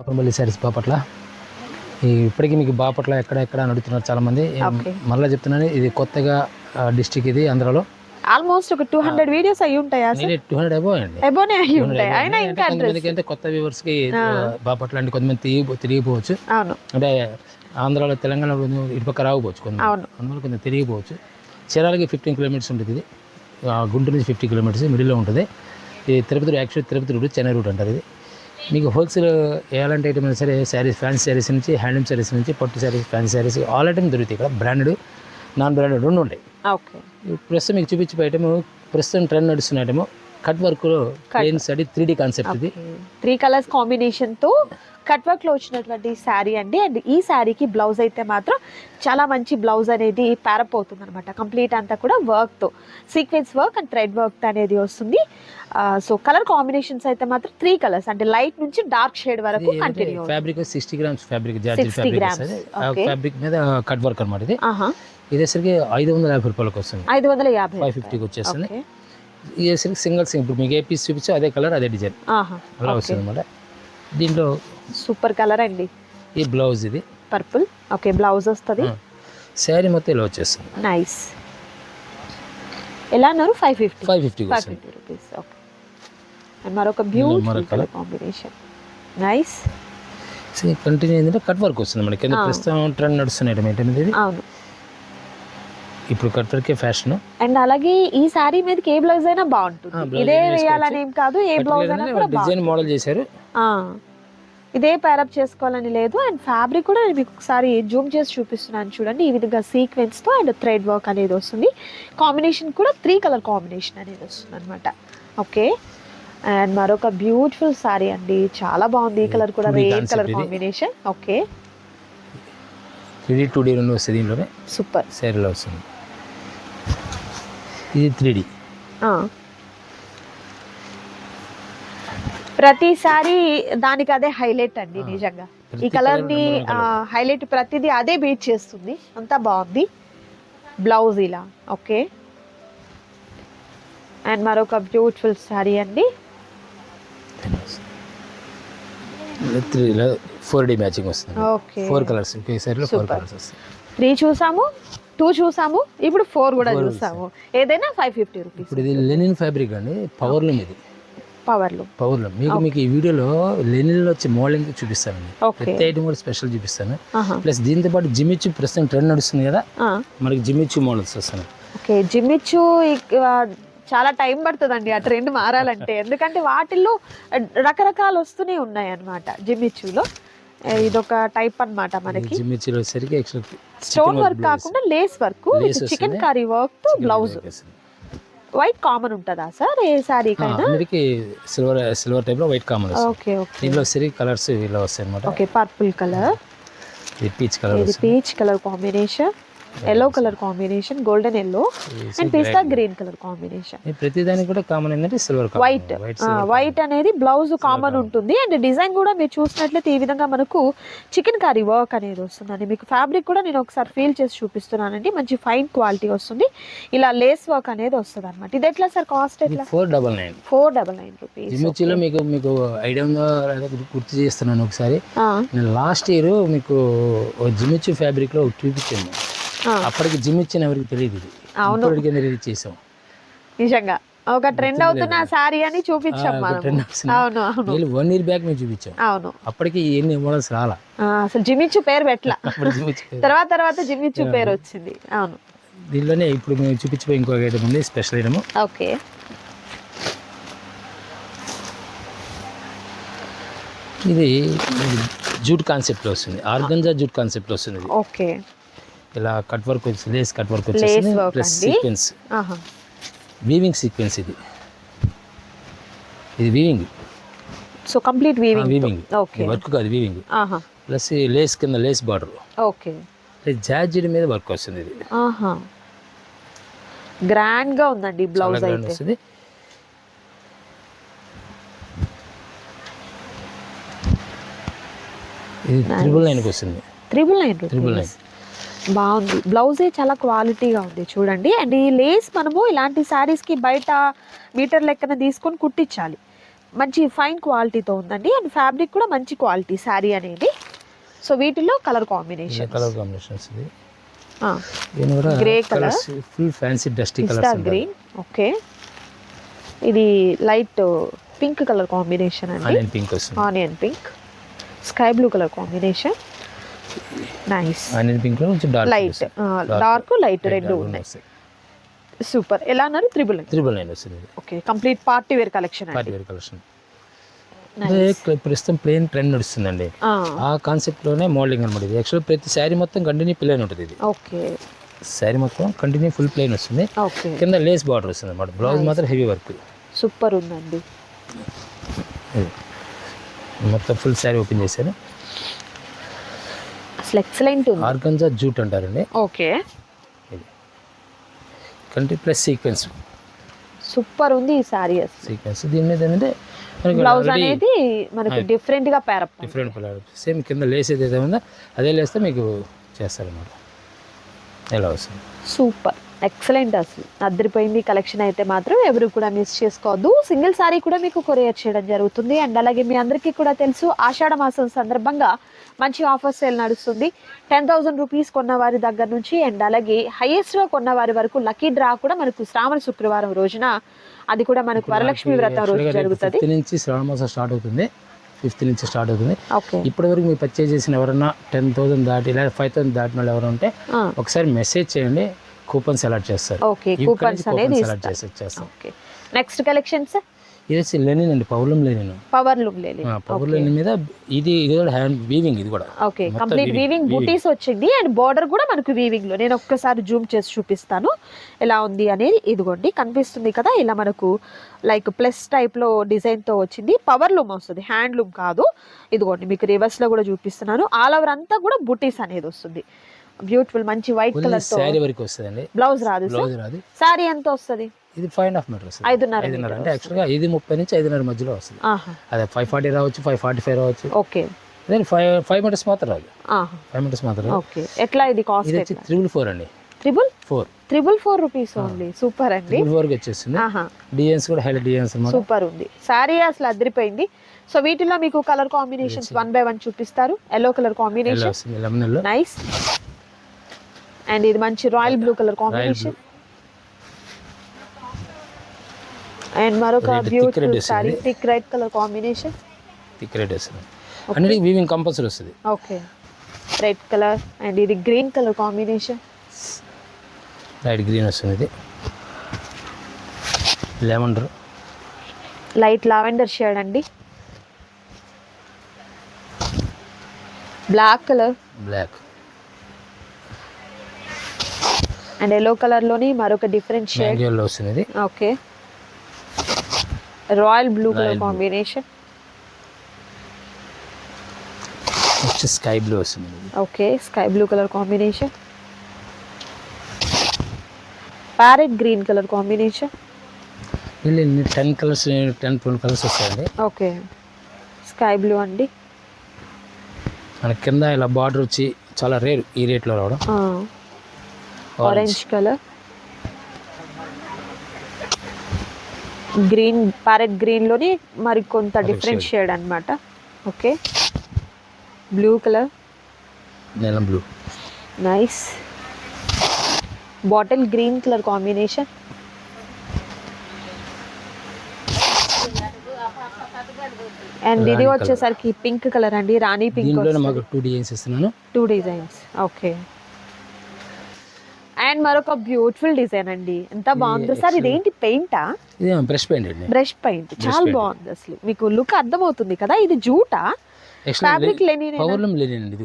పాపంపల్లి శారీస్ బాపట్ల ఈ ఇప్పటికీ మీకు బాపట్ల ఎక్కడ ఎక్కడ అని అడుగుతున్నారు చాలా మంది Okay. మరలా చెప్తున్నాను ఇది కొత్తగా డిస్టిక్ ఇది ఆంధ్రాలో. ఆల్మోస్ట్ ఒక టూ హండ్రెడ్ వీడియోస్ అయి ఉంటాయా టూ హండ్రెడ్ అబో అండి. అయి ఉంటాయి? అయినా ఇంకా కొత్త వ్యూవర్స్కి బాపట్ల అంటే కొంతమంది తిరిగి తిరిగిపోవచ్చు. అవును. అంటే ఆంధ్రాలో తెలంగాణ ఇటుపక్క రాకపోవచ్చు కొంత అవును. అందువల్ల కొంచెం తిరిగిపోవచ్చు. చీరాలకి ఫిఫ్టీన్ కిలోమీటర్స్ ఉంటుంది ఇది. గుంటూరు నుంచి ఫిఫ్టీ కిలోమీటర్స్ మిడిల్లో ఉంటుంది. ఇది Tirupati actual Tirupati route Chennai route అంటారు ఇది. మీకు హోల్సేల్ ఎలాంటి ఐటమ్ అయినా సరే శారీస్ ఫ్యాన్సీ శారీస్ నుంచి హ్యాండ్లూమ్ శారీస్ నుంచి పట్టు sarees fancy sarees all item దొరుకుతాయి. ఇక్కడ బ్రాండెడ్ నాన్ బ్రాండెడ్ రెండు ఉంటాయి ఓకే. ప్రస్తుతం మీకు చూపించే ఐటమ్ ప్రస్తుతం ట్రెండ్ నడుస్తున్న item cut work plain study three D concept ఇది. త్రీ కలర్స్ కాంబినేషన్తో కట్ వర్క్లో వచ్చినటువంటి శారీ అండి. అండ్ ఈ శారీకి బ్లౌజ్ అయితే మాత్రం చాలా మంచి బ్లౌజ్ అనేది ప్యారప్ అవుతుంది అనమాట కంప్లీట్ అంతా కూడా వర్క్తో. Sequence work and thread work అనేది వస్తుంది. సో కలర్ కాంబినేషన్స్ అయితే మాత్రం త్రీ కలర్స్ అంటే లైట్ నుంచి డార్క్ షేడ్ వరకు continue fabric sixty grams fabric georgette 60 fabric మీద కట్ వర్క్ అనమాట ఇది. ఇదేసరికి ఐదు వందల యాభై రూపాయలకు వస్తుంది. ఐదు వందల యాభై ఫైవ్ ఫిఫ్టీకి వచ్చేస్తుంది. ఇదేసరికి సింగిల్ సింగ్. ఇప్పుడు మీకు ఏ పీస్ చూపించో అదే కలర్ అదే డిజైన్ అలా వస్తుంది అనమాట దీంట్లో సూపర్ కలర్ అండి. ఈ బ్లౌజ్ ఇది. పర్పుల్ ఓకే బ్లౌజ్ వస్తుంది. శారీ మొత్తం ఇలా వచ్చేస్తుంది. నైస్ ఎలా అన్నారు? ఫైవ్ ఫిఫ్టీ ఫైవ్ ఫిఫ్టీకి five fifty rupees okay and మరొక beautiful colour combination nice continue ఏంటంటే కట్ వర్క్ వస్తుంది మనకి. కింద. ప్రస్తుతం ట్రెండ్ నడుస్తున్న ఐటమ్ ఏంటంటే అవును. ఇప్పుడు కట్ వర్కే ఫ్యాషన్. అండ్ అలాగే ఈ శారీ మీదకి ఏ బ్లౌజ్ అయినా బాగుంటుంది. ఇదే. వేయాలని ఏం కాదు ఏ బ్లౌజ్ అయినా కూడా డిజైన్ మోడల్ చేశారు. ఆ, ఇదే ప్యారప్ చేసుకోవాలని లేదు. అండ్ ఫ్యాబ్రిక్ కూడా నేను మీకు ఒకసారి జూమ్ చేసి చూపిస్తున్నాను చూడండి. ఈ విధంగా సీక్వెన్స్తో అండ్ థ్రెడ్ వర్క్ అనేది వస్తుంది. కాంబినేషన్ కూడా త్రీ కలర్ కాంబినేషన్ అనేది వస్తుంది అనమాట ఓకే అండ్ మరొక బ్యూటిఫుల్ సారీ అండి. చాలా బాగుంది. ఈ కలర్ కూడా concept colour. Combination okay two D రెండు వస్తుంది దీంట్లోనే. సూపర్ శారీలో వస్తుంది. ఇది త్రీ డి ప్రతిసారి దానికి అదే హైలైట్ అండి నిజంగా. ఈ కలర్ని హైలైట్ ప్రతిదీ అదే బీట్ చేస్తుంది. అంతా బాగుంది. బ్లౌజ్ ఇలా ఓకే. అండ్ మరొక బ్యూటిఫుల్ సారీ అండి. ఫోర్ డి మ్యాచింగ్ వస్తుంది. ఓకే. ఫోర్ కలర్స్ ఒకే ఫోర్ Super. కలర్స్ వస్తాయి. త్రీ చూసాము. టూ చూసాము ఇప్పుడు ఫోర్ కూడా చూసాము. ఏదైనా ఫైవ్ ఫిఫ్టీ రూపీస్ ఇప్పుడు ఇది లెనిన్ ఫ్యాబ్రిక్ అండి పవర్లూమ్ ఇది. పవర్లు పవర్లూమ్ మీకు మీకు ఈ వీడియోలో లెనిన్లో వచ్చే మోడలింగ్ చూపిస్తానండి. ప్రతి ఐటమ్ కూడా స్పెషల్ చూపిస్తాను. ప్లస్ దీంతో పాటు జిమిచ్చు ప్రస్తుతం ట్రెండ్ నడుస్తుంది కదా మనకి జిమిచ్చు మోడల్స్ వస్తున్నాయి. ఓకే జిమ్మిచ్చు చాలా టైం పడుతుందండి ఆ ట్రెండ్ మారాలంటే. ఎందుకంటే వాటిల్లో రకరకాలు వస్తూనే ఉన్నాయి అన్నమాట జిమ్మిచ్చులో ఇదొక టైప్ అన్నమాట మనకి. జిమిచ్చులో వచ్చేసరికి స్టోన్ వర్క్ కాకుండా లేస్ వర్క్ చికెన్. కర్రీ వర్క్తో బ్లౌజ్ వైట్ కామన్ ఉంటుందా సార్? ఏ సారీ కైనా? అందరికి సిల్వర్ సిల్వర్ టైప్లో వైట్ కామన్ ఓకే ఓకే దీంట్లో వచ్చేసరికి కలర్స్ ఇలా వస్తాయి అనమాట ఓకే పర్పుల్ కలర్ ఇది పీచ్ కలర్ ఇది peach colour combination yellow colour combination golden yellow and pista green colour combination ప్రతి దానికి కూడా కామన్ ఏంటంటే సిల్వర్ వైట్ వైట్ అనేది బ్లౌజ్ కామన్ ఉంటుంది అండ్ డిజైన్ కూడా మీరు చూసినట్లయితే ఈ విధంగా మనకు చికెన్ కర్రీ వర్క్ అనేది వస్తుందండి. మీకు ఫ్యాబ్రిక్ కూడా నేను ఒకసారి ఫీల్ చేసి చూపిస్తున్నానండి. మంచి ఫైన్ క్వాలిటీ వస్తుంది. ఇలా లేస్ వర్క్ అనేది వస్తుంది అనమాట ఇది ఎట్లా సార్ కాస్ట్ ఎట్లా? Four double nine four double nine rupees మీకు మీకు ఐడియా ఉందో గుర్తు- చేస్తున్నాను ఒకసారి. నేను లాస్ట్ ఇయర్ మీకు జిమ్మిచ్చి ఫ్యాబ్రిక్లో చూపించాను. అప్పటికి జిమ్మిచ్చిన ఎవరికి తెలియదు ఇది. అవును. రిలీజ్ చేసాం. నిజంగా. ఒక ట్రెండ్ అవుతున్న సారీ అని చూపించాం. అవును అవును. వన్ ఇయర్ బ్యాక్ మేము చూపించాం. అవును. అప్పటికి ఎన్ని మోడల్స్ రాలా. అసలు జిమ్మిచ్చు పేరు పెట్టలా. తర్వాత తర్వాత జిమ్మిచ్చు పేరు వచ్చింది. అవును. దీనిలోనే ఇప్పుడు మేము చూపించిపోయి ఇంకో ఐటమ్ ఉంది స్పెషల్ ఐటమ్ ఓకే. ఇది జూట్ కాన్సెప్ట్లో వస్తుంది. ఆర్గంజా జూట్ కాన్సెప్ట్లో వస్తుంది ఓకే. ఇలా cut work lace cut work వచ్చేసి ప్లస్. సీక్వెన్స్. ఆహా. వీవింగ్ సీక్వెన్స్ ఇది. ఇది weaving so complete weaving weaving okay work కాదు వీవింగ్ ఆహా. ప్లస్ ఈ లేస్ కింద లేస్ బార్డర్. ఓకే జార్జెడ్ మీద వర్క్ వస్తుంది ఇది. ఆహా. గ్రాండ్గా ఉందండి బ్లౌజ్ అయితే. ఇది త్రిబుల్ నైన్కి వస్తుంది. త్రిబుల్ నైన్ త్రిబుల్ రూపీస్ బాగుంది. బ్లౌజే చాలా క్వాలిటీగా ఉంది చూడండి. అండ్ ఈ లేస్ మనము ఇలాంటి శారీస్కి బయట మీటర్ లెక్కన తీసుకొని కుట్టించాలి. మంచి ఫైన్ క్వాలిటీతో ఉందండి. అండ్ ఫ్యాబ్రిక్ కూడా మంచి క్వాలిటీ శారీ అనేది. సో వీటిలో కలర్ కాంబినేషన్ కలర్ కాంబినేషన్స్ ఇది. దీని కూడా Grey colour. Colours full fancy dusty colours green okay ఇది లైట్ పింక్ కలర్ కాంబినేషన్ అండి. Onion pink onion pink sky blue colour combination nice onion పింక్లో కొంచెం డార్క్ లైట్ డార్క్ లైట్ రెండు ఉన్నాయి. Super ఎలా అన్నారు? త్రిబుల్ త్రిబుల్ నైన్ వస్తుంది. Okay complete party wear collection party wear collection ప్రస్తుతం plain trend నడుస్తుందండి. ఆ. కాన్సెప్ట్లోనే మోల్డింగ్ అనమాట ఇది. యాక్చువల్ ప్రతి శారీ మొత్తం కంటిన్యూ ప్లేన్ ఉంటుంది ఇది. ఓకే శారీ మొత్తం కంటిన్యూ ఫుల్ ప్లేన్ వస్తుంది. కింద లేస్ బార్డర్ వస్తుంది అనమాట బ్లౌజ్ మాత్రం హెవీ వర్క్ సూపర్ ఉందండి. మొత్తం ఫుల్ శారీ ఓపెన్ చేశాను అసలు ఎక్సలెంట్ ఉంది. ఆర్గంజా జూట్ అంటారండి. ఓకే. కంటి ప్లస్ సీక్వెన్స్. సూపర్ ఉంది ఈ శారీ సీక్వెన్స్. దీని మీద ఏంటంటే బ్లౌజ్ అనేది మనకు డిఫరెంట్గా పేరప్ డిఫరెంట్ కలర్ సేమ్ కింద లేస్ ఏదైతే ఉందో? అదే లేస్తే మీకు చేస్తారన్నమాట. ఎలా వస్తుంది? సూపర్. ఎక్సలెంట్ అసలు. అద్దరిపోయింది కలెక్షన్ అయితే మాత్రం. ఎవరు కూడా మిస్ చేసుకోవద్దు. సింగిల్ సారీ కూడా మీకు కొరియర్ చేయడం జరుగుతుంది. అండ్ అలాగే మీ అందరికీ కూడా తెలుసు ఆషాఢ మాసం సందర్భంగా మంచి ఆఫర్ సేల్ నడుస్తుంది. టెన్ థౌసండ్ రూపీస్ కొన్న వారి దగ్గర నుంచి అండ్ అలాగే హైయెస్ట్గా కొన్న వారి వరకు లక్కీ డ్రా కూడా మనకు శ్రావణ శుక్రవారం రోజున అది కూడా మనకు వరలక్ష్మి వ్రతం రోజు జరుగుతుంది. నుంచి శ్రావణ మాసం స్టార్ట్ అవుతుంది. ఫిఫ్త్ నుంచి స్టార్ట్ అవుతుంది. ఓకే. ఇప్పటి వరకు మీరు పర్చేజ్ చేసిన ఎవరన్నా టెన్ థౌసండ్ దాటి లేదా ఫైవ్ థౌసండ్ దాటిన వాళ్ళు ఎవరు ఉంటే ఒకసారి మెసేజ్ చేయండి. కూపన్స్ సెలెక్ట్ చేస్తారు. ఓకే కూపన్స్ అనేది సెలెక్ట్ చేసి ఓకే నెక్స్ట్ కలెక్షన్స్ ఇది లెనిన్ అండి పౌలం లెనిన్. పవర్ లూమ్ లేలి పవర్ లెనిన్ మీద ఇది ఇది కూడా హ్యాండ్ వీవింగ్ ఇది కూడా. Okay complete weaving. బూటీస్ వచ్చింది. అండ్ బార్డర్ కూడా మనకు వీవింగ్లో. నేను ఒక్కసారి జూమ్ చేసి చూపిస్తాను. ఎలా ఉంది అనేది ఇదిగోండి. కనిపిస్తుంది కదా ఇలా మనకు లైక్ ప్లస్ టైప్లో డిజైన్తో వచ్చింది. పవర్ లూమ్ వస్తుంది. హ్యాండ్ లూమ్ కాదు. ఇదిగోండి మీకు రివర్స్లో కూడా చూపిస్తున్నాను. ఆల్ ఓవర్ అంతా కూడా బుటీస్ అనేది వస్తుంది. బ్యూటిఫుల్ మంచి వైట్ కలర్తో శారీ వరకు వస్తుందండి. బ్లౌజ్ రాదు సార్? బ్లౌజ్ రాదు. సారీ ఎంత వస్తుంది? ఇది ఫైవ్ అండ్ హాఫ్ మీటర్ వస్తుంది. ఐదున్నర ఐదున్నర. అంటే యాక్చువల్గా ఇది ముప్పై నుంచి ఐదున్నర మధ్యలో వస్తుంది. అదే ఫైవ్ ఫార్టీ రావచ్చు ఫైవ్ ఫార్టీ ఫైవ్ రావచ్చు. ఓకే. అదే ఫైవ్ ఫైవ్ మీటర్స్ మాత్రం రాదు. ఫైవ్ మీటర్స్ మాత్రం ఓకే. ఎట్లా ఇది కాస్ట్ ఇది వచ్చి త్రిబుల్ ఫోర్ అండి. Triple? Four. Triple four rupees only. Super అండి. వచ్చేస్తుంది. ఆహా. డిజైన్స్ కూడా హైలైట్ డిజైన్స్ సూపర్ ఉంది. సారీ అసలు అదిరిపోయింది. సో వీటిలో మీకు colour combinations one by one చూపిస్తారు. Yellow colour combination. Nice and ఇది మంచి royal blue colour combination. And మరొక beautiful saree. Thick red colour combination. Thick red వస్తుంది అన్నిటికీ వీవింగ్ కంపల్సరీ వస్తుంది. ఓకే రెడ్ కలర్ అండ్ ఇది green colour combination. Light green వస్తుంది ఇది. లెమన్ లైట్ లావెండర్ షేడ్ అండి. Black colour. Black and yellow కలర్లోని మరొక different shade yellow వస్తుంది okay. Royal blue colour. Combination next sky blue వస్తుంది okay sky blue colour combination parrot green colour combination వీళ్ళు ten colours ten twelve colours వస్తాయండి. Okay. Sky blue అండి. మన కింద ఇలా border వచ్చి చాలా రేర్ ఈ రేట్లో రావడం. ఆరెంజ్ కలర్ గ్రీన్ ప్యారెట్ గ్రీన్లోని మరి కొంత డిఫరెంట్. షేడ్ అన్నమాట. ఓకే బ్లూ కలర్ నీలం blue nice bottle green colour combination and ఇది. వచ్చేసరికి పింక్ కలర్ అండి. రాణి పింక్ మాకు టూ డిజైన్స్ ఇస్తున్నాను. టూ డిజైన్స్ ఓకే అండ్ మరొక బ్యూటిఫుల్ డిజైన్ అండి. ఎంత బాగుందో సార్ ఇదేంటి పెయింటా బ్రష్ పెయింట్ అండి. బ్రష్ పెయింట్ చాలా. బాగుంది అసలు. మీకు లుక్ అర్థమవుతుంది కదా ఇది జూటా? ఫ్యాబ్రిక్ లేని లేని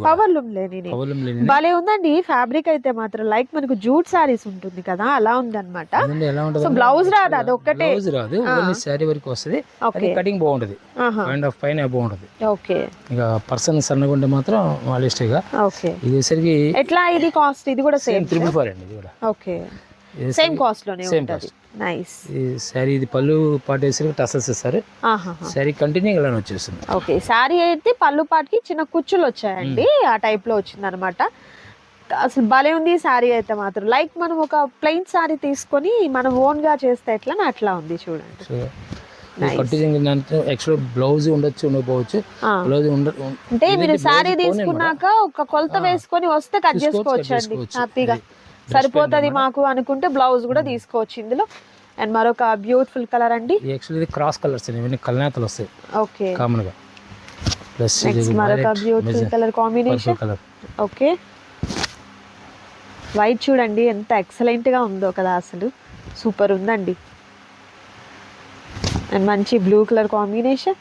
భలే ఉందండి ఫ్యాబ్రిక్ అయితే మాత్రం. లైక్ మనకు జూట్ సారీస్ ఉంటుంది కదా అలా ఉంది అనమాట అదండి ఎలా ఉంటుంది సో బ్లౌజ్ రాదు అది ఒక్కటే బ్లౌజ్ రాదు ఓన్లీ శారీ వరకు వస్తుంది. అది కటింగ్ బాగుంటుంది. పాయింట్ ఆఫ్ పైన బాగుంటుంది. ఓకే ఇక పర్సన్ సన్నగా ఉంటే మాత్రం వాళ్ళ ఇష్టంగా ఓకే ఇది ఎట్లా ఇది కాస్ట్ ఇది కూడా సేమ్ త్రిబుల్ ఫోర్ అండి ఇది కూడా. ఓకే సేమ్ కాస్ట్లోనే Same ఉంటుంది. నైస్ ఈ శారీ ఇది పళ్ళు పాటు వేసరికి టసల్స్ ఇస్తారు ఆహా శారీ కంటిన్యూ ఇలా వచ్చేస్తుంది. ఓకే శారీ అయితే పళ్ళు పాటికి చిన్న కుచ్చులు వచ్చాయండి. ఆ టైప్లో వచ్చింది అనమాట అసలు భలే ఉంది శారీ అయితే మాత్రం. లైక్ మనం ఒక ప్లెయిన్ శారీ తీసుకొని మనం ఓన్గా చేస్తే ఎట్లా అట్లా ఉంది చూడండి. యాక్చువల్ బ్లౌజ్ ఉండొచ్చు ఉండకపోవచ్చు. బ్లౌజ్ అంటే మీరు శారీ పోనే తీసుకున్నాక ఒక కొలత వేసుకొని వస్తే కట్ చూసుకోవచ్చు, అండి. హ్యాపీగా సరిపోతుంది మాకు అనుకుంటే బ్లౌజ్ కూడా తీసుకోవచ్చు ఇందులో. అండ్ మరొక బ్యూటిఫుల్ కలర్ అండి. యాక్చువల్లీ ఇది క్రాస్ కలర్స్ ఇవన్నీ కల్నేతలు వస్తాయి. ఓకే. కామన్గా. ప్లస్ మరొక beautiful colour combination colour okay. White చూడండి ఎంత excellent గా ఉందో కదా అసలు. సూపర్ ఉందండి. అండ్ మంచి బ్లూ కలర్ కాంబినేషన్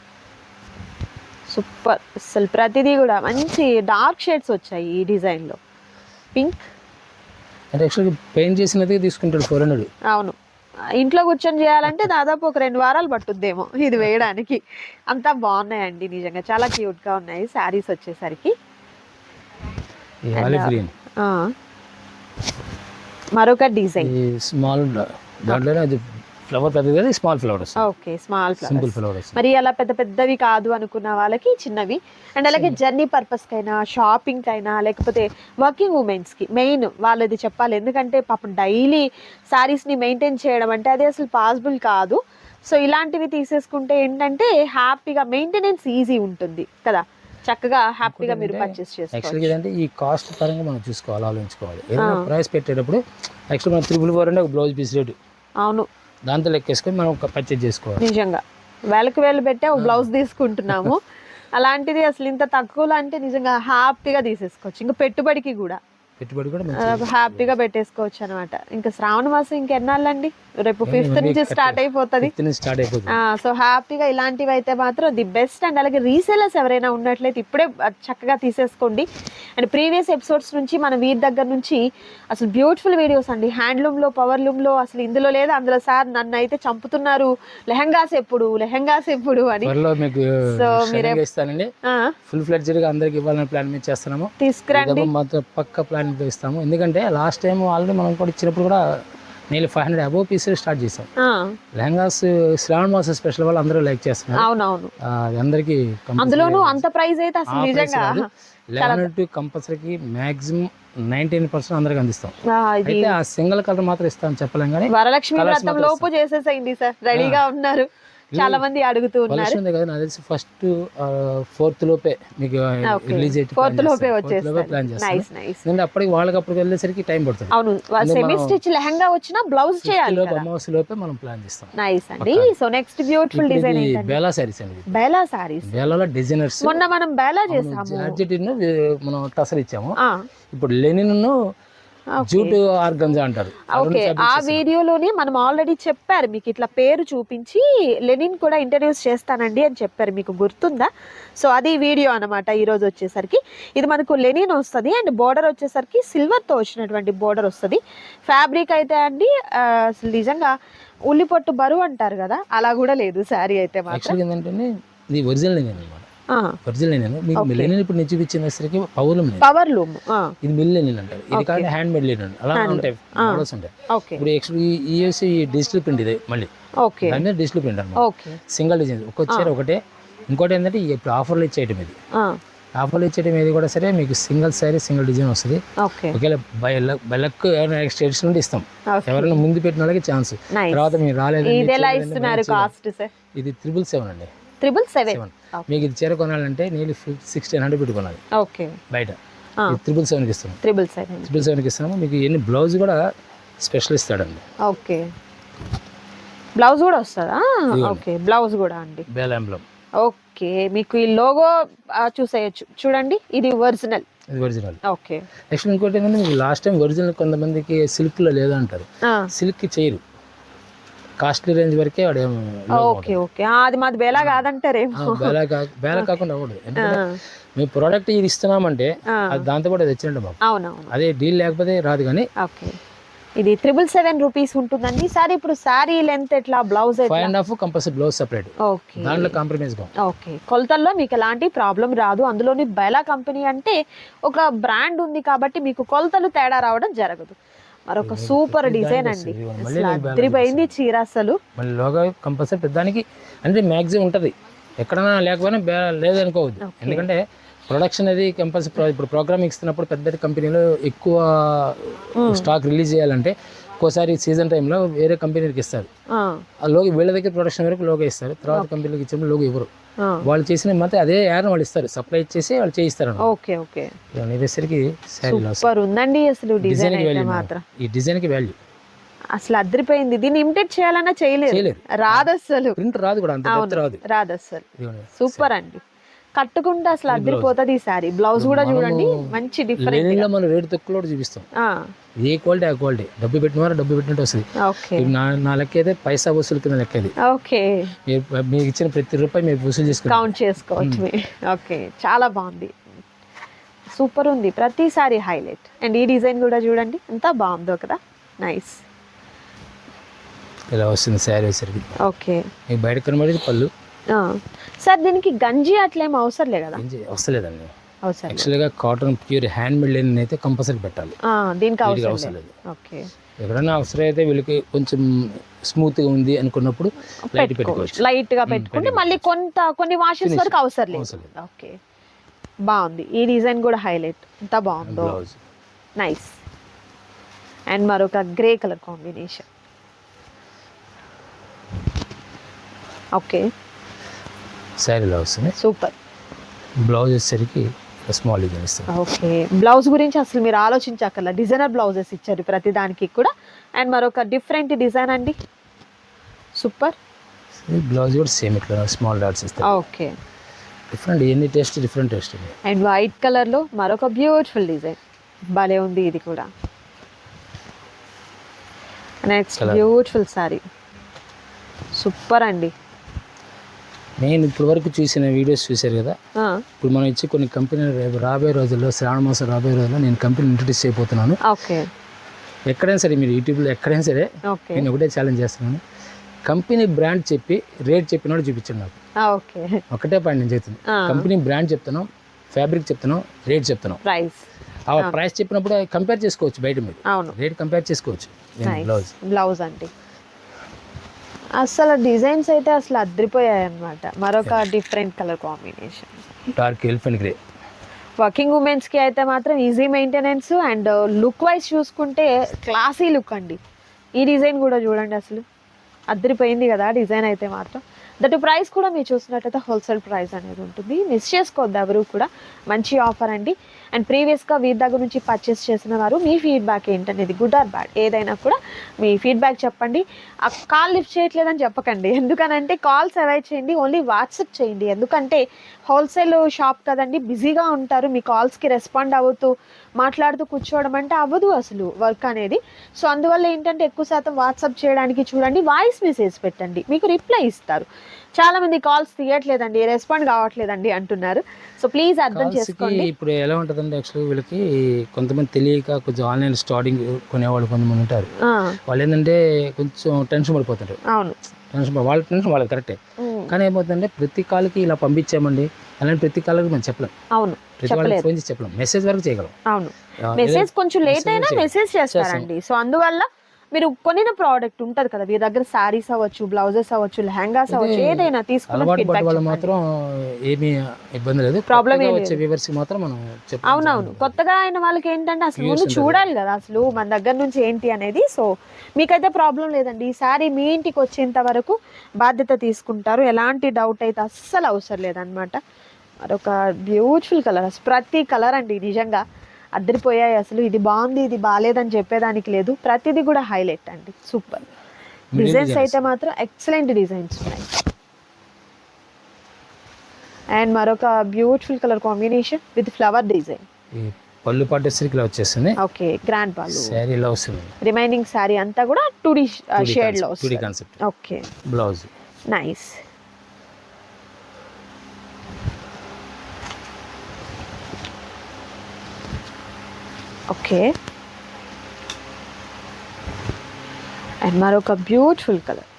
సూపర్ అసలు ప్రతిదీ కూడా మంచి డార్క్ షేడ్స్ వచ్చాయి ఈ డిజైన్లో పింక్ అంటే యాక్చువల్లీ పెయింట్ చేసినది తీసుకుంటాడు ఫోర్ హండ్రెడ్ అవును. ఇంట్లో కూర్చొని చేయాలంటే దాదాపు ఒక రెండు వారాలు పట్టుద్దేమో ఇది వేయడానికి. అంతా బాగున్నాయండి నిజంగా. చాలా క్యూట్గా ఉన్నాయి. శారీస్ వచ్చేసరికి. మరొక డిజైన్ స్మాల్ దాంట్లోనే అది ఫ్లవర్ పెద్దది స్మాల్ ఫ్లవర్ వస్తుంది okay small flower simple flower వస్తుంది మరి అలా పెద్ద పెద్దవి కాదు అనుకున్న వాళ్ళకి చిన్నవి. అండ్ అలాగే జర్నీ పర్పస్కైనా షాపింగ్కైనా లేకపోతే వర్కింగ్ ఉమెన్స్కి మెయిన్ వాళ్ళది చెప్పాలి. ఎందుకంటే పాపం డైలీ శారీస్ని మెయింటైన్ చేయడం అంటే అది అసలు పాసిబుల్ కాదు. సో ఇలాంటివి తీసేసుకుంటే ఏంటంటే హ్యాపీగా మెయింటెనెన్స్ ఈజీ ఉంటుంది కదా. చక్కగా హ్యాపీగా మీరు పర్చేస్ చేసుకోవచ్చు. యాక్చువల్గా ఏంటంటే ఈ కాస్ట్ పరంగా మనం చూసుకోవాలి ఆలోచించుకోవాలి. ఏదైనా ప్రైస్ పెట్టేటప్పుడు యాక్చువల్ మనం త్రిబుల్ ఫోర్ అంటే ఒక బ్లౌజ్ పీస్ రేటు. అవును. దాంతో లెక్కేసుకొని మనం ఒక పర్చేజ్ చేసుకోవాలి. నిజంగా. వేలకు వేలు పెట్టే ఒక బ్లౌజ్ తీసుకుంటున్నాము. అలాంటిది అసలు ఇంత తక్కువలో అంటే నిజంగా హ్యాపీగా తీసేసుకోవచ్చు. ఇంకా పెట్టుబడికి కూడా. పెట్టుబడి కూడా హ్యాపీగా పెట్టేసుకోవచ్చు అనమాట ఇంకా శ్రావణ మాసం ఇంకెన్నాళ్ళండి? రేపు ఫిఫ్త్ నుంచి స్టార్ట్ అయిపోతుంది. స్టార్ట్ అయిపోతుంది. సో హ్యాపీగా ఇలాంటివి అయితే మాత్రం ది బెస్ట్. అండ్ అలాగే రీసేలర్స్ ఎవరైనా ఉన్నట్లయితే ఇప్పుడే చక్కగా తీసేసుకోండి. అండ్ ప్రీవియస్ ఎపిసోడ్స్ నుంచి మన వీరి దగ్గర నుంచి అసలు బ్యూటిఫుల్ వీడియోస్ అండి. హ్యాండ్లూమ్లో పవర్లూమ్లో అసలు ఇందులో లేదా. అందులో సార్ నన్ను అయితే చంపుతున్నారు. లెహంగాస్ ఎప్పుడు? లెహంగాస్ ఎప్పుడు అని. మీకు షైనింగ్ ఇస్తానండి. ఆ, ఫుల్ అందరికి ఇవ్వాలని ప్లాన్ మీద చేస్తున్నాము. తీసుకురండి. పక్క ప్లాన్ ఇస్తాము. ఎందుకంటే లాస్ట్ టైం ఆల్రెడీ మనం కూడా ఇచ్చినప్పుడు కూడా నేను five hundred above pieces start చేసాం లెహంగాస్ శ్రావణ మాసం స్పెషల్ వాళ్ళు అందరూ లైక్ చేస్తున్నారు. అవునవును. అందరికీ అందులోనూ అంత ప్రైస్ అయితే అసలు నిజంగా లెవెన్ టు కంపల్సరీకి మాక్సిమం నైన్టీన్ పర్సెంట్ అందరికి అందిస్తాం. అయితే ఆ సింగిల్ కలర్ మాత్రం ఇస్తాం చెప్పలేం కానీ వరలక్ష్మి వ్రతం లోపు చేసేసేయండి సార్. రెడీగా ఉన్నారు. చాలా మంది అడుగుతూ ఉన్నారు. కదా నాకు తెలిసి ఫస్ట్ ఫోర్త్ లోపే మీకు రిలీజ్ ఫోర్త్ లోపే నైస్ నైస్ ఎందుకంటే అప్పటికి వాళ్ళకి అప్పటికి వెళ్ళేసరికి టైం పడుతుంది. అవును సెమీ స్టిచ్ లెహంగా వచ్చినా బ్లౌజ్ చేయాలి లోపు అమావాస్య లోపే మనం ప్లాన్ చేస్తాం. నైస్ అండి. So next beautiful design Bela sarees అండి. బేలా సారీస్ బేలాలో డిజైనర్స్ మొన్న మనం బేలా చేసాము. జార్జెట్ మనం టసర్ ఇచ్చాము. ఇప్పుడు లెనిన్ జూట్ ఆర్గంజా అంటారు. ఓకే ఆ. వీడియోలోనే మనం ఆల్రెడీ చెప్పారు మీకు ఇట్లా పేరు చూపించి లెనిన్ కూడా ఇంట్రడ్యూస్ చేస్తానండి అని చెప్పారు మీకు గుర్తుందా? సో అది వీడియో అనమాట ఈ రోజు వచ్చేసరికి. ఇది మనకు లెనిన్ వస్తుంది అండ్ బోర్డర్ వచ్చేసరికి సిల్వర్తో వచ్చినటువంటి బోర్డర్ వస్తుంది. ఫ్యాబ్రిక్ అయితే అండి అసలు నిజంగా ఉల్లిపొట్టు బరువు అంటారు కదా అలా కూడా లేదు శారీ అయితే మాత్రం. ఏంటంటే ఇది ఒరిజినల్ అనమాట ఒరిజినల్ మీకు లెనిన్ ఇప్పుడు నుంచి ఇచ్చేసరికి పౌలం లెనిన్ పవర్ లూమ్ ఇది మిల్ లెనిన్ అంటారు. ఇది కానీ హ్యాండ్ మేడ్ లెనిన్ అలా ఉంటాయి. మోడల్స్ ఉంటాయి. ఇప్పుడు యాక్చువల్లీ ఈ డిజిటల్ ప్రింట్ ఇది మళ్ళీ. ఓకే. దాని డిజిటల్ ప్రింట్ అనమాట సింగిల్ డిజైన్ ఒక్కొక్క చీర ఒకటే. ఇంకోటి ఏంటంటే ఇప్పుడు ఆఫర్లు ఇచ్చేయటం ఇది. ఆఫర్లు ఇచ్చేయటం ఏది కూడా సరే మీకు సింగిల్ సారీ సింగిల్ డిజైన్ వస్తుంది. ఒకవేళ బై బై లక్ ఎవరైనా స్టేట్స్ నుండి ఇస్తాం. ఎవరైనా ముందు పెట్టిన వాళ్ళకి ఛాన్స్. నైస్ తర్వాత మీరు రాలేదు ఇది ఇది త్రిబుల్ సెవెన్ అండి. త్రిబుల్ సెవెన్ మీకు ఇది చీర కొనాలంటే నేను సిక్స్టీన్ హండ్రెడ్ పెట్టి కొనాలి. ఓకే బయట. త్రిబుల్ సెవెన్కి ఇస్తాం త్రిబుల్ సెవెన్ త్రిబుల్ సెవెన్కి ఇస్తాము మీకు ఎన్ని బ్లౌజ్ కూడా స్పెషల్ ఇస్తాడండి. ఓకే బ్లౌజ్ కూడా వస్తుందా? ఓకే బ్లౌజ్ కూడా అండి. బేల్ ఎంబ్లం ఓకే మీకు ఈ లోగో చూసేయచ్చు. చూడండి. ఇది ఒరిజినల్ ఇది ఒరిజినల్ ఓకే నెక్స్ట్ ఇంకోటి ఏంటంటే మీకు లాస్ట్ టైం ఒరిజినల్ కొంతమందికి సిల్క్లో లేదంటారు. సిల్క్ చేయరు. కాస్ట్లీ రేంజ్ వరకే వాడు ఏం ఓకే ఓకే. అది మాది బేలా కాదంటారేమో. బేలా కా బేలా కాకుండా మీ ప్రోడక్ట్ ఇది ఇస్తున్నామంటే. అది దాంతో పాటు మాకు అవునవును. అదే డీల్ లేకపోతే రాదు కానీ ఓకే. ఇది త్రిబుల్ సెవెన్ రూపీస్ ఉంటుందండి. సార్ ఇప్పుడు శారీ లెంత్ ఎట్లా blouse five and half compulsory blouse separate okay. దాంట్లో కాంప్రమైజ్ ఓకే. కొలతల్లో మీకు ఎలాంటి ప్రాబ్లం రాదు. అందులోని బెలా కంపెనీ అంటే ఒక బ్రాండ్ ఉంది కాబట్టి మీకు కొలతలు తేడా రావడం జరగదు. మరొక సూపర్ డిజైన్ అండి. అదిరిపోయింది చీర అసలు. మళ్ళీ లోగా కంపల్సరీ పెద్దానికి అంటే మ్యాక్సిమం ఉంటుంది. ఎక్కడైనా లేకపోయినా లేదనుకోవద్దు. ఎందుకంటే ప్రొడక్షన్ అది కంపల్సరీ ఇప్పుడు ప్రోగ్రామ్ ఇస్తున్నప్పుడు పెద్ద కంపెనీలో ఎక్కువ స్టాక్ రిలీజ్ చేయాలంటే ఒక్కోసారి సీజన్ టైంలో వేరే కంపెనీకి ఇస్తారు. ఆ, లోగో వీళ్ళ దగ్గర ప్రొడక్షన్ వరకు లోగో ఇస్తారు. తర్వాత కంపెనీకి ఇచ్చినప్పుడు లోగో ఇవ్వరు. వాళ్ళు చేసిన మాత్రం అదే యాడ్ వాళ్ళు ఇస్తారు. సప్లై చేసి వాళ్ళు చేయిస్తారు. Okay okay. లాస్ సూపర్ ఉందండి అసలు డిజైన్ మాత్రం. ఈ డిజైన్కి వాల్యూ అసలు అదిరిపోయింది. దీన్ని ఇమిటేట్ చేయాలన్నా చేయలేదు. రాదు అసలు ప్రింట్ రాదు కూడా అంత రాదు. రాదు అసలు. సూపర్ అండి. కట్టుకుంటే అసలు అదిరిపోతుంది ఈ సారీ. బ్లౌజ్ కూడా చూడండి మంచి డిఫరెంట్ మనం రేటు తక్కువ కూడా చూపిస్తాం. ఏ క్వాలిటీ ఆ క్వాలిటీ. డబ్బు పెట్టిన వారు డబ్బు పెట్టినట్టు వస్తుంది. నా నా లెక్క అయితే పైసా వసూలు కింద లెక్క ఇది ఓకే. మీరు మీకు ఇచ్చిన ప్రతి రూపాయి మీరు వసూలు చేసుకుంటారు కౌంట్ చేసుకోవచ్చు ఓకే. చాలా బాగుంది. సూపర్ ఉంది. ప్రతిసారి హైలైట్. అండ్ ఈ డిజైన్ కూడా చూడండి. ఎంత బాగుందో కదా. నైస్ ఇలా వస్తుంది శారీ వచ్చేసరికి. ఓకే. మీకు బయట కనబడేది పళ్ళు. సార్ దీనికి గంజి అట్లేం అవసరం లే కదా? ఏం చే- వస్తలేదండి అవసరం లేదు. యాక్చువల్గా cotton pure hand made linen అయితే కంపల్సరీ పెట్టాలి. దీనికి అవసరం అవసరం లేదు. లేదు. ఓకే. ఎక్కడైనా అవసరం అయితే వీళ్ళకి కొంచెం స్మూత్గా ఉంది అనుకున్నప్పుడు లైట్ పెట్టుకోవచ్చు. లైట్గా పెట్టుకుంటే మళ్ళీ కొంత కొన్ని వాషెస్ వరకు అవసరం లేదు. లేదు. ఓకే. బాగుంది. ఈ డిజైన్ కూడా హైలైట్. ఎంత బాగుందో. నైస్. అండ్ మరొక grey colour combination. Okay. Sari ఇలా వస్తుంది సూపర్. బ్లౌజ్ వచ్చేసరికి స్మాల్ డిజైన్ ఇస్తుంది ఓకే. బ్లౌజ్ గురించి అసలు మీరు ఆలోచించక్కర్ల. డిజైనర్ బ్లౌజెస్ ఇచ్చారు ప్రతి దానికి కూడా. అండ్ మరొక డిఫరెంట్ డిజైన్ అండి. సూపర్. బ్లౌజ్ కూడా సేమ్ ఇట్లా స్మాల్ డాట్స్ ఇస్తాయి ఓకే. డిఫరెంట్ ఎన్ని taste different taste and. White కలర్లో మరొక బ్యూటిఫుల్ డిజైన్. భలే ఉంది ఇది కూడా. నెక్స్ట్. బ్యూటిఫుల్ సారీ సూపర్ అండి. నేను ఇప్పటి వరకు చూసిన వీడియోస్ చూశారు కదా? ఇప్పుడు మనం ఇచ్చి కొన్ని కంపెనీలు రేపు రాబోయే రోజుల్లో శ్రావణ మాసం రాబోయే రోజుల్లో నేను కంపెనీ ఇంట్రడ్యూస్ అయిపోతున్నాను ఎక్కడైనా సరే మీరు యూట్యూబ్లో ఎక్కడైనా సరే నేను ఒకటే ఛాలెంజ్ చేస్తున్నాను. కంపెనీ బ్రాండ్ చెప్పి రేట్ చెప్పినాడు చూపించండి నాకు. ఒకటే పాయింట్ నేను చెప్తాను ఆ. కంపెనీ బ్రాండ్ చెప్తాను ఫ్యాబ్రిక్ చెప్తాను రేట్ చెప్తాను ప్రైస్ ఆ ప్రైస్ చెప్పినప్పుడు కంపేర్ చేసుకోవచ్చు బయట మీరు. రేట్ కంపేర్ చేసుకోవచ్చు. బ్లౌజ్ బ్లౌజ్ అండి. అసలు డిజైన్స్ అయితే అసలు అద్రిపోయాయి అనమాట మరొక different colour combination dark elephant grey working ఉమెన్స్కి అయితే మాత్రం easy maintenance and look wise చూసుకుంటే క్లాసీ లుక్ అండి. ఈ డిజైన్ కూడా చూడండి అసలు. అద్దరిపోయింది కదా డిజైన్ అయితే మాత్రం. దట్ ప్రైస్ కూడా మీరు చూసినట్టయితే హోల్సేల్ ప్రైస్ అనేది ఉంటుంది. మిస్ చేసుకోవద్దు ఎవరు కూడా. మంచి ఆఫర్ అండి. అండ్ ప్రీవియస్గా వీరి దగ్గర నుంచి పర్చేస్ చేసిన వారు మీ ఫీడ్బ్యాక్ ఏంటనేది గుడ్ ఆర్ బ్యాడ్ ఏదైనా కూడా మీ ఫీడ్బ్యాక్ చెప్పండి. ఆ కాల్ లిఫ్ట్ చేయట్లేదని చెప్పకండి. ఎందుకనంటే కాల్స్ అవాయిడ్ చేయండి ఓన్లీ వాట్సాప్ చేయండి. ఎందుకంటే హోల్సేల్ షాప్ కదండి బిజీగా ఉంటారు. మీ కాల్స్కి రెస్పాండ్ అవుతూ మాట్లాడుతూ కూర్చోవడం అంటే అవ్వదు అసలు వర్క్ అనేది. సో అందువల్ల ఏంటంటే ఎక్కువ శాతం వాట్సాప్ చేయడానికి చూడండి వాయిస్ మెసేజ్ పెట్టండి. మీకు రిప్లై ఇస్తారు. చాలా మంది కాల్స్ తీయట్లేదండి రెస్పాండ్ కావట్లేదండి అంటున్నారు. సో ప్లీజ్ అర్థం చేసుకోండి. ఇప్పుడు ఎలా ఉంటుందంటే యాక్చువల్గా వీళ్ళకి? కొంతమంది తెలియక కొంచెం ఆన్లైన్ స్టార్టింగ్ కొనేవాళ్ళు కొంతమంది ఉంటారు. వాళ్ళు ఏంటంటే కొంచెం టెన్షన్ పడిపోతుంటారు అవును. టెన్షన్ వాళ్ళ టెన్షన్ వాళ్ళకి కరెక్టే కానీ ఏమవుతుందంటే ప్రతి కాల్కి ఇలా పంపించామండి. అలాంటి ప్రతి కాల్కి మనం చెప్పలేం. అవును. ప్రతి వాళ్ళకి ఫోన్ చేసి చెప్పలేం. మెసేజ్ వరకు చేయగలం. అవును. మెసేజ్ కొంచెం లేట్ అయినా. మెసేజ్ చేస్తారండి. సో అందువల్ల మీరు కొనిన ప్రోడక్ట్ ఉంటది కదా మీ దగ్గర శారీస్ అవ్వచ్చు బ్లౌజెస్ అవ్వచ్చు లెహంగాస్ అవ్వచ్చు ఏదైనా తీసుకున్న మాత్రం ఏమీ ఇబ్బంది లేదు. వచ్చే వ్యూవర్స్ మాత్రం మనం అవునవును. కొత్తగా అయిన వాళ్ళకి ఏంటంటే అసలు ముందు చూడాలి కదా అసలు మన దగ్గర నుంచి ఏంటి అనేది. సో మీకైతే ప్రాబ్లం లేదండి. ఈ సారీ మీ ఇంటికి వచ్చేంత వరకు బాధ్యత తీసుకుంటారు. ఎలాంటి డౌట్ అయితే అస్సలు అవసరం లేదనమాట మరొక బ్యూటిఫుల్ కలర్ ప్రతి కలర్ అండి నిజంగా. అద్దరిపోయాయి అసలు. ఇది బాగుంది ఇది బాగాలేదని చెప్పేదానికి లేదు. ప్రతిదీ కూడా హైలైట్ అండి. సూపర్. డిజైన్స్ అయితే మాత్రం ఎక్సలెంట్ డిజైన్స్ ఉన్నాయి. అండ్ మరొక beautiful colour combination with flower design. పళ్ళు పాటు వచ్చేసరికి ఇలా వచ్చేస్తుంది ఓకే గ్రాండ్ బాల్ శారీ ఇలా వస్తుంది రిమైనింగ్ శారీ అంతా కూడా టూ డి షేడ్లో two concept. Okay. Blouse. Nice. Okay. And మరొక బ్యూటిఫుల్ కలర్.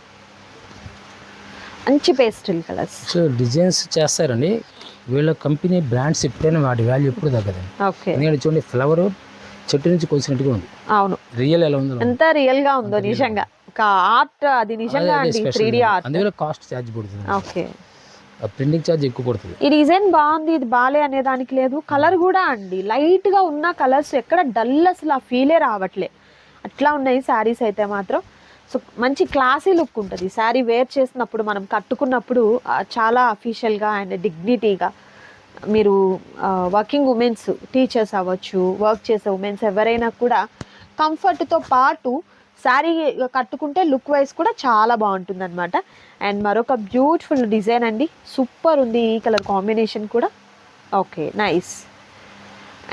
మంచి పేస్టల్ కలర్స్. సో డిజైన్స్ చేస్తారండి. వీళ్ళ కంపెనీ బ్రాండ్స్ ఎప్పుడైనా వాటి వాల్యూ ఎప్పుడు తగ్గదండి. ఓకే. ఎందుకంటే చూడండి ఫ్లవర్ చెట్టు నుంచి కోసినట్టుగా ఉంది. అవును. రియల్ ఎలా ఉందో ఎంత రియల్గా ఉందో నిజంగా. ఒక ఆర్ట్ అది నిజంగా అండి త్రీ ఆర్ట్. అందువల్ల కాస్ట్ ఛార్జ్ పడుతుంది. ఓకే. ప్రింటింగ్ ఛార్జ్ ఎక్కువ పడుతుంది ఈ డిజైన్ బాగుంది ఇది బాలే అనే దానికి లేదు. కలర్ కూడా అండి. లైట్గా ఉన్న కలర్స్ ఎక్కడ డల్ అసలు ఆ ఫీలే రావట్లే. అట్లా ఉన్నాయి శారీస్ అయితే మాత్రం. సో మంచి క్లాసీ లుక్ ఉంటుంది. శారీ వేర్ చేసినప్పుడు మనం కట్టుకున్నప్పుడు చాలా అఫీషియల్గా అండ్ డిగ్నిటీగా మీరు వర్కింగ్ ఉమెన్స్ టీచర్స్ అవ్వచ్చు వర్క్ చేసే ఉమెన్స్ ఎవరైనా కూడా కంఫర్ట్తో పాటు శారీ కట్టుకుంటే లుక్ వైజ్ కూడా చాలా బాగుంటుంది అనమాట అండ్ మరొక బ్యూటిఫుల్ డిజైన్ అండి. సూపర్ ఉంది ఈ కలర్ కాంబినేషన్ కూడా. Okay nice.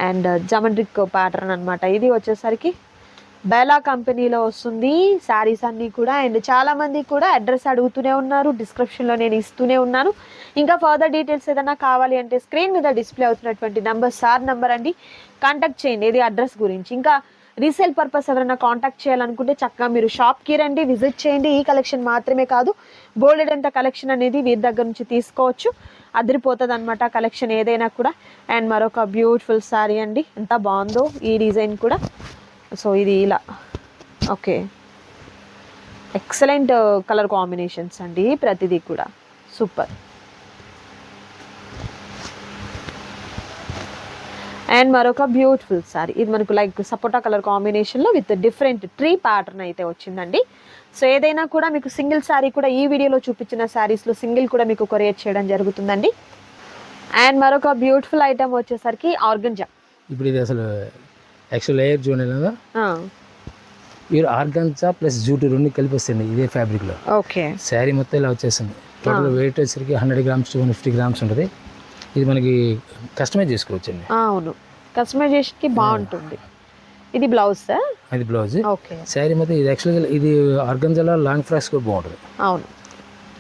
And uh, geometric pattern అనమాట ఇది వచ్చేసరికి బెలా కంపెనీలో వస్తుంది శారీస్ అన్నీ కూడా. అండ్ చాలామంది కూడా అడ్రస్ అడుగుతూనే ఉన్నారు డిస్క్రిప్షన్లో నేను ఇస్తూనే ఉన్నాను. ఇంకా ఫర్దర్ డీటెయిల్స్ ఏదైనా కావాలి అంటే స్క్రీన్ మీద డిస్ప్లే అవుతున్నటువంటి నెంబర్ సార్ నెంబర్ అండి. కాంటాక్ట్ చేయండి ఇది అడ్రస్ గురించి. ఇంకా రీసేల్ పర్పస్ ఎవరైనా కాంటాక్ట్ చేయాలనుకుంటే చక్కగా మీరు షాప్కి రండి విజిట్ చేయండి. ఈ కలెక్షన్ మాత్రమే కాదు బోల్డెడ్ ఎంత కలెక్షన్ అనేది వీరి దగ్గర నుంచి తీసుకోవచ్చు. అదిరిపోతుంది అనమాట కలెక్షన్ ఏదైనా కూడా. అండ్ మరొక బ్యూటిఫుల్ శారీ అండి. ఎంత బాగుందో ఈ డిజైన్ కూడా. సో ఇది ఇలా. ఓకే. ఎక్సలెంట్ కలర్ కాంబినేషన్స్ అండి ప్రతిదీ కూడా. సూపర్. అండ్ మరొక బ్యూటిఫుల్ సారీ ఇది మనకు లైక్ సపోటా కలర్ కాంబినేషన్లో విత్ డిఫరెంట్ ట్రీ ప్యాటర్న్ అయితే వచ్చిందండి. సో ఏదైనా కూడా మీకు సింగిల్ శారీ కూడా ఈ వీడియోలో చూపించిన శారీస్లో సింగిల్ కూడా మీకు కొరియర్ చేయడం జరుగుతుందండి. అండ్ మరొక బ్యూటిఫుల్ ఐటమ్ వచ్చేసరికి ఆర్గంజా. ఇప్పుడు ఇది అసలు యాక్చువల్ లేయర్ చూడండి కదా మీరు ఆర్గాన్జా ప్లస్ జూటు రెండు కలిపి వస్తుంది ఇదే ఫ్యాబ్రిక్లో ఓకే శారీ మొత్తం ఇలా వచ్చేస్తుంది. టోటల్ వెయిట్ వచ్చేసరికి hundred grams two fifty grams ఉంటుంది. ఇది మనకి కస్టమైజ్ చేసుకోవచ్చండి. అవును. కస్టమైజేషన్కి బాగుంటుంది. ఇది బ్లౌజ్ సార్ అది బ్లౌజ్ ఓకే. శారీ మొత్తం ఇది యాక్చువల్గా ఇది ఆర్గంజాలో లాంగ్ ఫ్రాక్స్ కూడా బాగుంటుంది. అవును.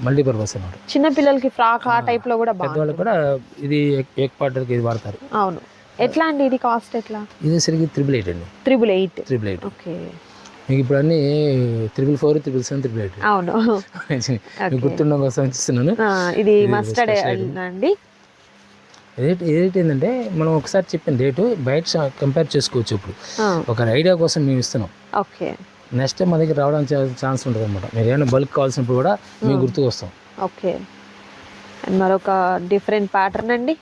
మల్టీపర్పస్ అనమాట. చిన్న పిల్లలకి ఫ్రాక్ ఆ టైప్లో కూడా బాగుంటుంది. పెద్దవాళ్ళు కూడా ఇది ఏక్ పార్టర్కి ఇది వాడతారు. అవును. ఎట్లా అండి ఇది కాస్ట్ ఎట్లా? ఇది సరికి త్రిబుల్ ఎయిట్ అండి. Triple eight triple eight okay. మీకు ఇప్పుడు అన్ని triple four triple seven triple eight అవును. గుర్తుండడం కోసం ఇస్తున్నాను ఇది మస్టర్డ్ అండి? రేట్ రేట్ ఏంటంటే మనం ఒకసారి చెప్పిన రేటు బయట కంపేర్ చేసుకోవచ్చు ఇప్పుడు. ఒక ఐడియా కోసం మేము ఇస్తున్నాం. ఓకే. నెక్స్ట్ మా దగ్గర రావడానికి ఛాన్స్ ఉంటుంది అనమాట మీరు ఏమైనా బల్క్ కావాల్సినప్పుడు కూడా మేము గుర్తుకు వస్తాం. ఓకే. అండ్ మరొక డిఫరెంట్ ప్యాటర్న్ అండి?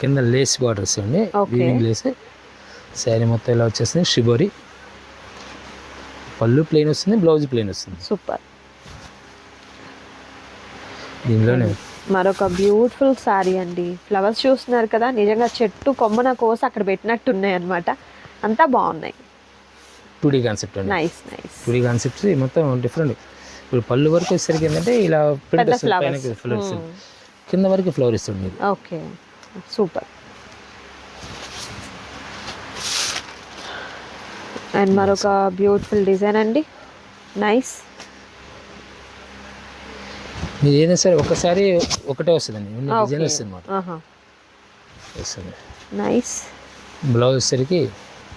కింద లేస్ బార్డర్స్ అండి. వీవింగ్ లేస్ శారీ మొత్తం ఇలా వచ్చేస్తుంది. షిబోరి పళ్ళు ప్లెయిన్ వస్తుంది బ్లౌజ్ ప్లెయిన్ వస్తుంది. సూపర్. దీనిలోనే మరొక బ్యూటిఫుల్ శారీ అండి. ఫ్లవర్స్ చూస్తున్నారు కదా నిజంగా చెట్టు కొమ్మన కోసి అక్కడ పెట్టినట్టు ఉన్నాయి అనమాట అంతా బాగున్నాయి. టూ డీ కాన్సెప్ట్ అండి. Nice nice two D concepts మొత్తం డిఫరెంట్ ఇప్పుడు పళ్ళు వరకు వచ్చేసరికి ఏంటంటే ఇలా ప్రింట్ పెద్ద వస్తుంది పైన flowers. Flower Hmm. కింద వరకు ఫ్లవర్ ఇస్తుంది ఓకే సూపర్ అండ్ మరొక బ్యూటిఫుల్ డిజైన్ అండి. నైస్ మీరు ఏదైనా సరే ఒకసారి ఒకటే వస్తుందండి. డిజైన్ వస్తుంది అనమాట ఆహా. వస్తుంది. నైస్. బ్లౌజ్ వచ్చేసరికి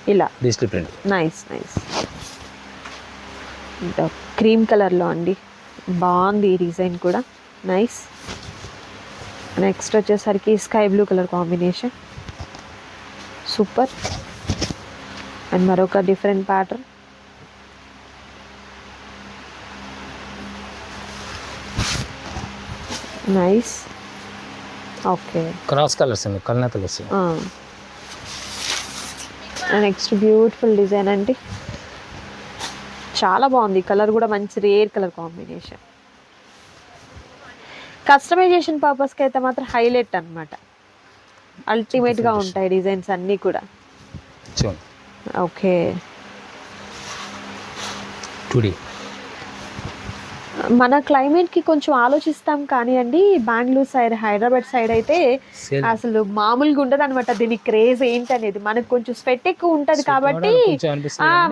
ఇలా. Digital print. Nice nice. Cream కలర్లో అండి. బాగుంది ఈ డిజైన్ కూడా. నైస్. నెక్స్ట్ వచ్చేసరికి sky blue colour combination. Super. And మరొక different pattern. Nice okay cross colours అండి కల్నేతలు వస్తాయి నెక్స్ట్ బ్యూటిఫుల్ డిజైన్ అండి. చాలా బాగుంది. కలర్ కూడా మంచి రేర్ కలర్ కాంబినేషన్ కస్టమైజేషన్ పర్పస్కి అయితే మాత్రం హైలైట్ అనమాట అల్టిమేట్గా ఉంటాయి డిజైన్స్ అన్నీ కూడా. ఓకే టూ డీ మన క్లైమేట్కి కొంచెం ఆలోచిస్తాం కానీ అండి బెంగళూరు సైడ్ హైదరాబాద్ సైడ్ అయితే సేల్ అసలు మామూలుగా ఉండదు అనమాట దీని క్రేజ్ ఏంటనేది? మనకు కొంచెం స్వెట్ ఎక్కువ ఉంటది కాబట్టి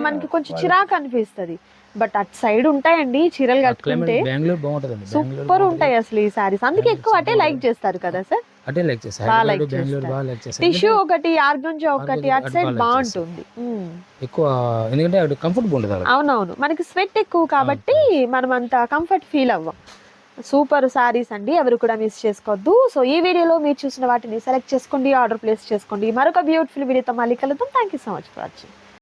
మనకి కొంచెం చిరాకు అనిపిస్తది. బట్ అటు సైడ్ ఉంటాయండి చీరలు కట్టుకుంటే క్లైమేట్ సూపర్ ఉంటాయి అసలు ఈ సారీస్ అందుకే ఎక్కువ అటే లైక్ చేస్తారు కదా సార్ అటే లైక్ చేస్తారు బెంగళూరు. బాగా లైక్ చేస్తారు టిష్యూ ఒకటి ఆర్గంజా ఒకటి అటు సైడ్ బాగుంటుంది. ఎక్కువ ఎందుకంటే అక్కడ కంఫర్టబుల్ అక్కడ. అవునవును. మనకి స్వెట్ ఎక్కువ కాబట్టి మనం అంత కంఫర్ట్ ఫీల్ అవ్వం. సూపర్ సారీస్ అండి ఎవరు కూడా మిస్ చేసుకోవద్దు సో ఈ వీడియోలో మీరు చూసిన వాటిని సెలెక్ట్ చేసుకోండి ఆర్డర్ ప్లేస్ చేసుకోండి. మరొక బ్యూటిఫుల్ వీడియోతో మళ్ళీ కలుద్దాం. Thank you so much for watching